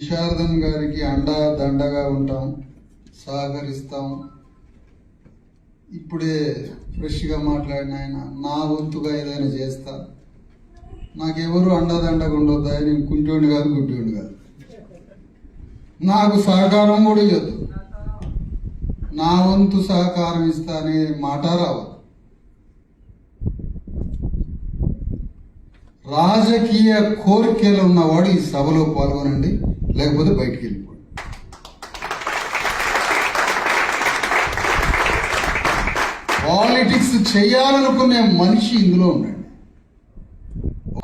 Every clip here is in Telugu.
విశారదన్ గారికి అండా దండగా ఉంటాం సహకరిస్తాం. ఇప్పుడే ఫ్రెష్గా మాట్లాడిన ఆయన నా వంతుగా ఏదైనా చేస్తా. నాకెవరు అండదండగా ఉండొద్దా? నేను కుంటోండి కాదు గుడ్డోండి కాదు. నాకు సహకారం కూడా ఇవ్వద్దు నా వంతు సహకారం ఇస్తా అనే మాట రావద్దు. రాజకీయ కోరికలు ఉన్నవాడు ఈ సభలో పాల్గొనండి. లేకపోతే బయటికి వెళ్ళిపోండి పాలిటిక్స్ చేయాలనుకునే మనిషి ఇందులో ఉండండి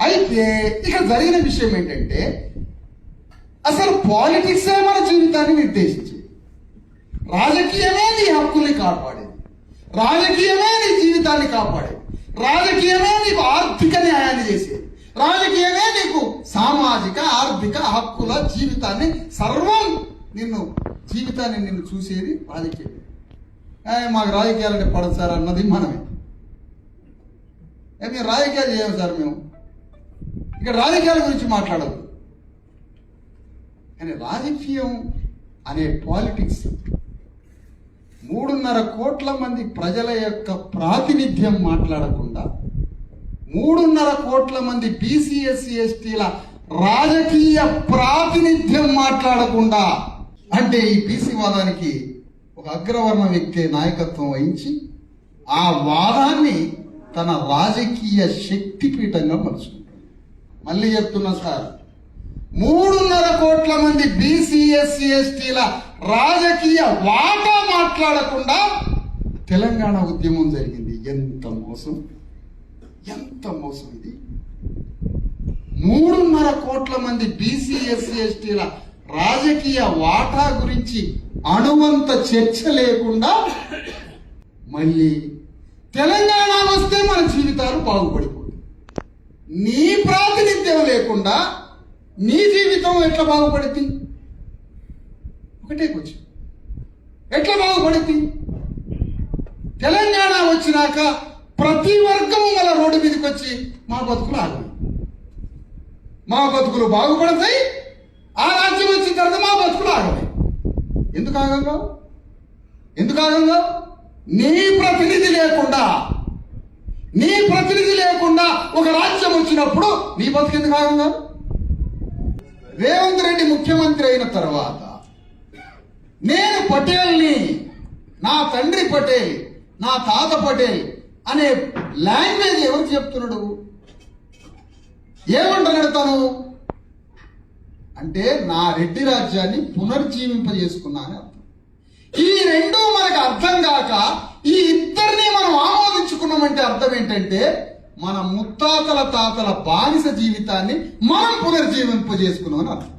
అయితే ఇక్కడ జరిగిన విషయం ఏంటంటే అసలు పాలిటిక్స్ మన జీవితాన్ని నిర్దేశించేది? రాజకీయమే నీ హక్కుల్ని కాపాడేది. రాజకీయమే నీ జీవితాన్ని కాపాడేది. రాజకీయమే నీకు ఆర్థిక న్యాయాన్ని చేసేది. రాజకీయమే సామాజిక ఆర్థిక హక్కుల జీవితాన్ని సర్వం నిన్ను జీవితాన్ని నిన్ను చూసేది రాజకీయం మాకు రాజకీయాలంటే పడదు సార్ అన్నది మనమే. మేము రాజకీయాలు చేయము సార్ మేము. ఇక్కడ రాజకీయాల గురించి మాట్లాడదు. కానీ రాజకీయం అనే పాలిటిక్స్ మూడున్నర కోట్ల మంది ప్రజల యొక్క ప్రాతినిధ్యం మాట్లాడకుండా మూడున్నర కోట్ల మంది బీసీఎస్సీ ఎస్టీల రాజకీయ ప్రాతినిధ్యం మాట్లాడకుండా అంటే ఈ బీసీ వాదానికి ఒక అగ్రవర్ణ వ్యక్తి నాయకత్వం వహించి ఆ వాదాన్ని తన రాజకీయ శక్తిపీఠంగా మలుచుకుంటాడు మళ్ళీ చెప్తున్నా సార్ మూడున్నర కోట్ల మంది బీసీ ఎస్సీ ఎస్టీల రాజకీయ వాటా మాట్లాడకుండా తెలంగాణ ఉద్యమం జరిగింది. ఎంత మోసం? ఎంత మోసం ఇది? మూడున్నర కోట్ల మంది బీసీ ఎస్సీ ఎస్టీల రాజకీయ వాటా గురించి అణువంత చర్చ లేకుండా మళ్ళీ తెలంగాణ వస్తే మన జీవితాలు బాగుపడిపోతాయి. నీ ప్రాతినిధ్యం లేకుండా నీ జీవితం ఎట్లా బాగుపడింది ఒకటే కొంచెం ఎట్లా బాగుపడింది తెలంగాణ వచ్చినాక ప్రతి వర్గం మన రోడ్డు మీదకి వచ్చి మా బతుకులు ఆగవు మా బతుకులు బాగుపడతాయి ఆ రాజ్యం వచ్చిన తర్వాత మా బతుకులు ఆగవు ఎందుకు ఆగంగా? ఎందుకు ఆగంగా? నీ ప్రతినిధి లేకుండా నీ ప్రతినిధి లేకుండా ఒక రాజ్యం వచ్చినప్పుడు నీ బతుకు ఎందుకు ఆగంగా? రేవంత్ రెడ్డి ముఖ్యమంత్రి అయిన తర్వాత నేను పటేల్ని నా తండ్రి పటేల్ నా తాత పటేల్ అనే లాంగ్వేజ్ ఎవరు చెప్తున్నాడు? ఏమంటున్నాడు తను అంటే నా రెడ్డి రాజ్యాన్ని పునర్జీవింపజేసుకున్నాను అర్థం. ఈ రెండు మనకు అర్థం కాక ఈ ఇద్దరిని మనం ఆమోదించుకున్నామంటే అర్థం ఏంటంటే మన ముత్తాతల తాతల బానిస జీవితాన్ని మనం పునర్జీవింపజేసుకున్నామని అర్థం.